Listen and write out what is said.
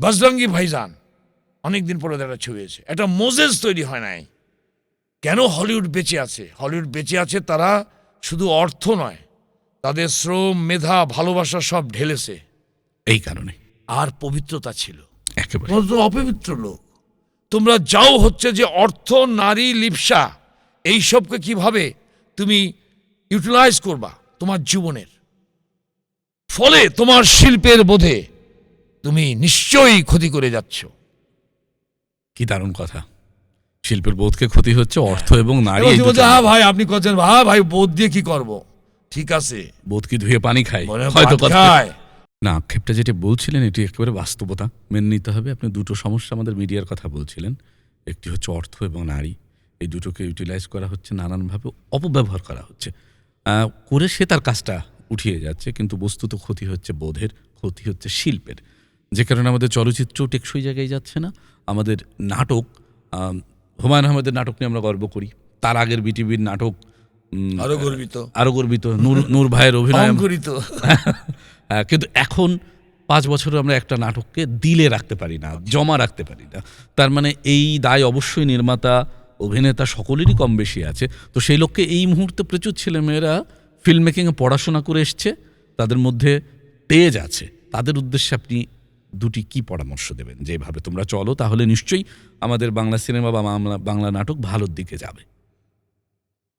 বজরঙ্গি ভাইজান অনেকদিন পরে একটা ছবি হয়েছে একটা মোজেস তৈরি হয় নাই। কেন হলিউড বেঁচে আছে? হলিউড বেঁচে আছে তারা শুধু অর্থ নয় তাদের শ্রম মেধা ভালোবাসা সব ঢেলেছে। এই কারণে। আর পবিত্রতা ছিল। একেবারে। অপবিত্র লোক। তোমরা যাও হচ্ছে যে অর্থ নারী লিপসা এইসবকে কীভাবে তুমি ইউটিলাইজ করবা তোমার জীবনের। ফলে তোমার শিল্পের বোধে তুমি নিশ্চয়ই ক্ষতি করে যাচ্ছ। কি দারুণ কথা। শিল্পের বোধকে ক্ষতি হচ্ছে অর্থ এবং নারী হ্যাঁ ভাই আপনি করছেন হ্যাঁ ভাই বোধ দিয়ে কি করব? ঠিক আছে। বোধ কি ধুয়ে পানি মনে হয়তো খায়। না আক্ষেপটা যেটা বলছিলেন এটি একেবারে বাস্তবতা। মেনে নিতে হবে আপনি দুটো সমস্যা আমাদের মিডিয়ার কথা বলছিলেন। একটি হচ্ছে অর্থ এবং নারী। এই দুটোকে ইউটিলাইজ করা হচ্ছে নানানভাবে অপব্যবহার করা হচ্ছে। করে সে তার কাজটা উঠিয়ে যাচ্ছে কিন্তু বস্তুত ক্ষতি হচ্ছে বোধের ক্ষতি হচ্ছে শিল্পের। যে কারণে আমাদের চলচ্চিত্র টেকসই জায়গায় যাচ্ছে না। আমাদের নাটক হুমায়ুন আহমেদের নাটক নিয়ে আমরা গর্ব করি। তার আগের বিটিভির নাটক আরও গর্বিত। আরও গর্বিত নূর নূর ভাইয়ের অভিনয়। হ্যাঁ, কিন্তু এখন পাঁচ বছরে আমরা একটা নাটককে দিলে রাখতে পারি না জমা রাখতে পারি না। তার মানে এই দায় অবশ্যই নির্মাতা অভিনেতা সকলেরই কম বেশি আছে। তো সেই লক্ষ্যে এই মুহূর্তে প্রচুর ছেলেমেয়েরা ফিল্ম মেকিংয়ে পড়াশোনা করে এসছে। তাদের মধ্যে তেজ আছে। তাদের উদ্দেশ্যে আপনি দুটি কি পরামর্শ দেবেন? যেভাবে তোমরা চলো, তাহলে নিশ্চয়ই আমাদের বাংলা সিনেমা বা বাংলা নাটক ভালোর দিকে যাবে।